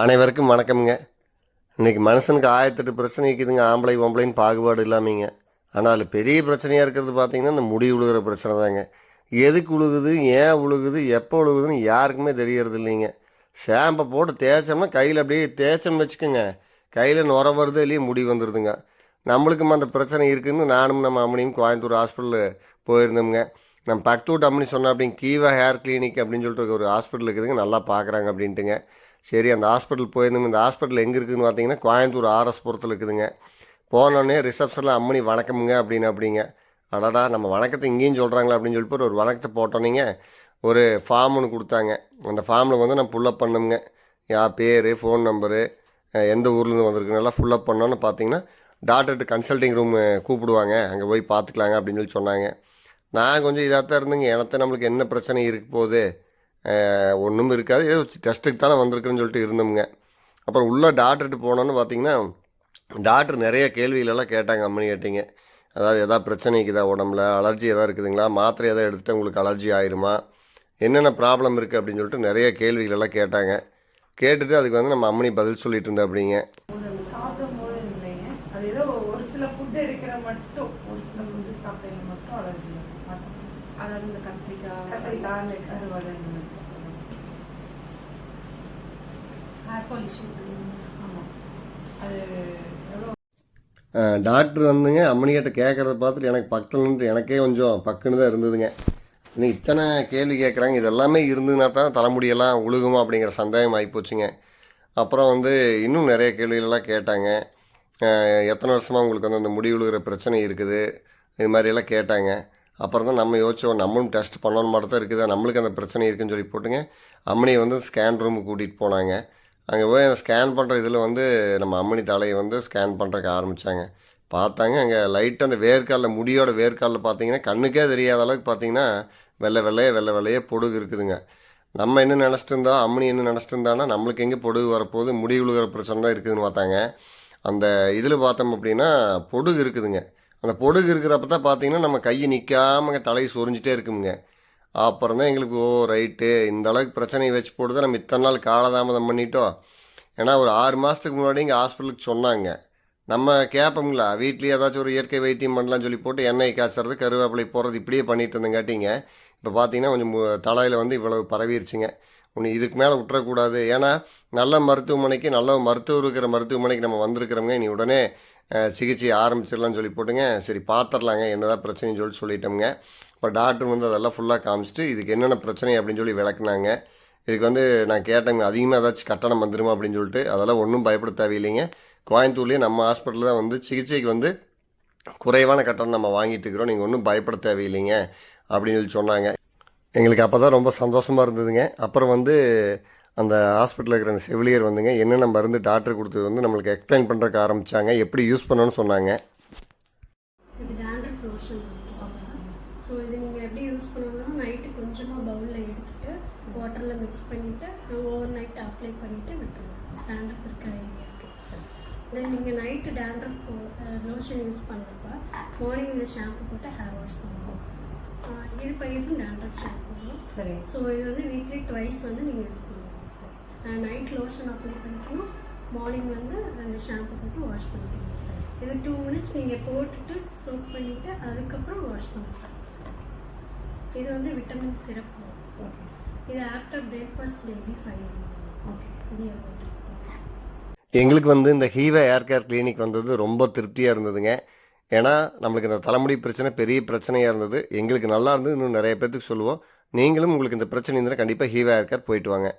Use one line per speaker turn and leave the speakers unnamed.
அனைவருக்கும் வணக்கம்ங்க. இன்னைக்கு மனுஷனுக்கு ஆயிரத்தெட்டு பிரச்சனை இருக்குதுங்க. ஆம்பளை பொம்பளைன்னு பாகுபாடு இல்லாமீங்க. ஆனால் அதில் பெரிய பிரச்சனையாக இருக்கிறது பார்த்தீங்கன்னா இந்த முடி உழுகிற பிரச்சனை தாங்க. எதுக்கு உழுகுது? ஏன் உழுகுது? எப்போ உழுகுதுன்னு யாருக்குமே தெரியறது இல்லைங்க ஷாம்பை போட்டு தேய்ச்சோம்னா கையில் அப்படியே தேய்ச்சம் வச்சுக்கோங்க. கையில் நுர வருது இல்லையே முடி வந்துடுதுங்க நம்மளுக்கும் அந்த பிரச்சனை இருக்குதுன்னு நானும் நம்ம அம்மனியும் கோயம்புத்தூர் ஹாஸ்பிட்டலில் போயிருந்தோம்ங்க. நம்ம பக்கத்து வீட்டு அம்மனி சொன்ன அப்படின்னு கீவா ஹேர் கிளினிக் அப்படின்னு சொல்லிட்டு ஒரு ஹாஸ்பிட்டல் இருக்குதுங்க. நல்லா பார்க்குறாங்க அப்படின்ட்டுங்க. சரி அந்த ஹாஸ்பிட்டல் போயிருந்தோம். இந்த ஹாஸ்பிட்டல் எங்கே இருக்குதுன்னு பார்த்தீங்கன்னா கோயம்புத்தூர் ஆர்எஸ்புரத்தில் இருக்குதுங்க. போனோடனே ரிசப்ஷனில் அம்மனி வணக்கமுங்க அப்படின்னு அப்படிங்க. அடடா நம்ம வணக்கத்தை இங்கேயும் சொல்கிறாங்களா அப்படின்னு சொல்லிட்டு ஒரு வணக்கத்தை போட்டோன்னீங்க ஒரு ஃபார்ம் ஒன்று கொடுத்தாங்க. அந்த ஃபார்மில் வந்து நான் ஃபுல்லப் பண்ணுங்க யா பேர் ஃபோன் நம்பரு எந்த ஊர்லேருந்து வந்திருக்கு எல்லாம் ஃபுல்லப் பண்ணோன்னு பார்த்தீங்கன்னா டாக்டர்கிட்ட கன்சல்டிங் ரூம் கூப்பிடுவாங்க. அங்கே போய் பார்த்துக்கலாங்க அப்படின்னு சொல்லி சொன்னாங்க. நான் கொஞ்சம் இதாக தான் இருந்தேங்க. எனக்கு நம்மளுக்கு என்ன பிரச்சனை இருக்க போகுது? ஒன்றும் இருக்காது. ஏதோ டெஸ்ட்டுக்கு தானே வந்திருக்குன்னு சொல்லிட்டு இருந்தோமுங்க. அப்புறம் உள்ளே டாக்டர்கிட்ட போனோன்னு பார்த்தீங்கன்னா டாக்டர் நிறைய கேள்விகளெல்லாம் கேட்டாங்க அம்மனி கேட்டீங்க அதாவது எதாவது பிரச்சனை இருக்குதா உடம்புல? அலர்ஜி எதாவது இருக்குதுங்களா? மாத்திரை எதாவது எடுத்துட்டு உங்களுக்கு அலர்ஜி ஆயிருமா? என்னென்ன ப்ராப்ளம் இருக்குது அப்படின்னு சொல்லிட்டு நிறைய கேள்விகளெல்லாம் கேட்டாங்க. கேட்டுட்டு அதுக்கு வந்து நம்ம அம்மனி பதில் சொல்லிட்டு இருந்தோம் அப்படிங்க.
ஒரு சில ஃபுட் எடுக்கிற மட்டும் ஒரு சில ஃபுட்டு சாப்பிட்றது மட்டும் அலர்ஜி
அதாவது இந்த கத்திரிக்காய்
கத்திரிக்காய் அந்த கருவாடு
ஹேர் ஃபால் இஷ்யூ
ஆமாம் அது எவ்வளோ?
டாக்டர் வந்துங்க அம்மனிகிட்ட கேட்குறத பார்த்துட்டு எனக்கு பக்கத்தில் நின்று எனக்கே கொஞ்சம் பக்குன்னு தான் இருந்ததுங்க. இன்னும் இத்தனை கேள்வி கேட்குறாங்க இதெல்லாமே இருந்ததுன்னா தான் தலைமுடியெல்லாம் உழுகுமா அப்படிங்கிற சந்தேகம் ஆகிப்போச்சுங்க அப்புறம் வந்து இன்னும் நிறைய கேள்விகளெல்லாம் கேட்டாங்க. எத்தனை வருஷமாக உங்களுக்கு வந்து அந்த முடி உழுகிற பிரச்சனை இருக்குது? இது மாதிரியெல்லாம் கேட்டாங்க. அப்புறம் தான் நம்ம யோசிச்சோம் நம்மளும் டெஸ்ட் பண்ணணும் மட்டும் தான் இருக்குதா. நம்மளுக்கு அந்த பிரச்சனை இருக்குன்னு சொல்லி போட்டுங்க. அம்மனி வந்து ஸ்கேன் ரூமுக்கு கூட்டிகிட்டு போனாங்க. அங்கே போய் அந்த ஸ்கேன் பண்ணுற இதில் வந்து நம்ம அம்மனி தலையை வந்து ஸ்கேன் பண்ணுறக்கு ஆரம்பித்தாங்க பார்த்தாங்க அங்கே லைட்டாக அந்த வேர்க்காலில் முடியோட வேர்க்காலில் பார்த்தீங்கன்னா கண்ணுக்கே தெரியாத அளவுக்கு பார்த்தீங்கன்னா வெள்ளை வெள்ளையே வெள்ளை வெள்ளையே பொடுகு இருக்குதுங்க. நம்ம என்ன நினச்சிட்டு இருந்தோம் அம்மனி என்ன நினச்சிட்டு இருந்தானா நம்மளுக்கு எங்கே பொடுகு வரப்போகுது முடி விழுகிற பிரச்சனை தான் இருக்குதுன்னு பார்த்தாங்க. அந்த இதில் பார்த்தோம் அப்படின்னா பொடுகு இருக்குதுங்க. அந்த பொடுகு இருக்கிறப்ப தான் பார்த்தீங்கன்னா நம்ம கையை நிற்காம தலையை சொரிஞ்சிட்டே இருக்குமுங்க அப்புறம் தான் எங்களுக்கு ஓ ரைட்டு இந்த அளவுக்கு பிரச்சனையை வச்சு போட்டு தான் நம்ம இத்தனை நாள் காலதாமதம் பண்ணிட்டோம். ஏன்னா ஒரு ஆறு மாதத்துக்கு முன்னாடி இங்கே ஹாஸ்பிட்டலுக்கு சொன்னாங்க. நம்ம கேட்போங்களா வீட்லேயே ஏதாச்சும் ஒரு இயற்கை வைத்தியம் பண்ணலாம்னு சொல்லி போட்டு எண்ணெய் காய்ச்சறது கருவேப்பிலை போடுறது இப்படியே பண்ணிட்டு இருந்தங்காட்டிங்க இப்போ பார்த்தீங்கன்னா கொஞ்சம் தலையில் வந்து இவ்வளவு பரவிருச்சுங்க. ஒன்று இதுக்கு மேலே விட்டுறக்கூடாது. ஏன்னா நல்ல மருத்துவமனைக்கு நல்ல மருத்துவர் இருக்கிற மருத்துவமனைக்கு நம்ம வந்திருக்கிறோங்க நீ உடனே சிகிச்சை ஆரம்பிச்சிடலாம்னு சொல்லி போட்டுங்க. சரி பார்த்துடலாங்க என்னதான் பிரச்சனைன்னு சொல்லி சொல்லிட்டோம்ங்க. இப்போ டாக்டர் வந்து அதெல்லாம் ஃபுல்லாக காமிச்சிட்டு இதுக்கு என்னென்ன பிரச்சனை அப்படின்னு சொல்லி விளக்குனாங்க. இதுக்கு வந்து நான் கேட்டேங்க அதிகமாக ஏதாச்சும் கட்டணம் வந்துடுமா அப்படின்னு சொல்லிட்டு. அதெல்லாம் ஒன்றும் பயப்பட தேவையில்லைங்க. கோயம்புத்தூர்லேயே நம்ம ஹாஸ்பிட்டலில் தான் வந்து சிகிச்சைக்கு வந்து குறைவான கட்டணம் நம்ம வாங்கிட்டு இருக்கிறோம். நீங்கள் ஒன்றும் பயப்பட தேவையில்லைங்க அப்படின்னு சொல்லி சொன்னாங்க. எங்களுக்கு அப்போ தான் ரொம்ப சந்தோஷமாக இருந்ததுங்க. அப்புறம் வந்து அந்த ஹாஸ்பிட்டலில் இருக்கிற செவிலியர் வந்துங்க என்னென்ன மருந்து டாக்டர் கொடுத்தது வந்து நம்மளுக்கு எக்ஸ்பிளைன் பண்ணுறதுக்கு ஆரம்பித்தாங்க எப்படி யூஸ் பண்ணணும்னு சொன்னாங்க.
இது டேண்ட்ரஃப் லோஷன் ஸோ இது நீங்கள் எப்படி யூஸ் பண்ணணும்னா நைட்டு கொஞ்சமாக பவுலில் எடுத்துட்டு வாட்டரில் மிக்ஸ் பண்ணிவிட்டு ஓவர் நைட் அப்ளை பண்ணிவிட்டு விட்டுருவோம் டேண்ட்ரஃப் இருக்கிற ஏரியாஸில் தென் நீங்கள் நைட்டு டேண்ட்ரஃப் லோஷன் யூஸ் பண்ணுறப்ப மார்னிங் இந்த ஷாம்பு போட்டு ஹேர் வாஷ் பண்ணுவோம் இது பயிரும் டேண்ட்ரஃப் ஷாம்பு
சரி.
ஸோ இது வந்து வீக்லி ட்வைஸ் வந்து நீங்கள் யூஸ் பண்ணணும்
சரி.
நைட் லோஷன் அப்ளை பண்ணிக்கணும். மார்னிங் வந்து அந்த ஷாம்பு போட்டு வாஷ் பண்ணிக்கணும் இது டூ மினிட்ஸ் நீங்கள் போட்டுட்டு சோப் பண்ணிவிட்டு அதுக்கப்புறம் வாஷ் பண்ண ஸ்டார்ட் இது வந்து விட்டமின் சிரப்
ஓகே
இது after breakfast daily five
okay
எங்களுக்கு வந்து இந்த ஹீவா ஏர் கேர் கிளினிக் வந்தது ரொம்ப திருப்தியாக இருந்ததுங்க. ஏன்னா நம்மளுக்கு இந்த தலைமுடி பிரச்சனை பெரிய பிரச்சனையாக இருந்தது. எங்களுக்கு நல்லா இருந்தது இன்னும் நிறைய பேர்த்துக்கு சொல்லுவோம். நீங்களும் உங்களுக்கு இந்த பிரச்சனை இருந்தால் கண்டிப்பாக ஹீவா ஏர் கேர் போயிட்டு வாங்க.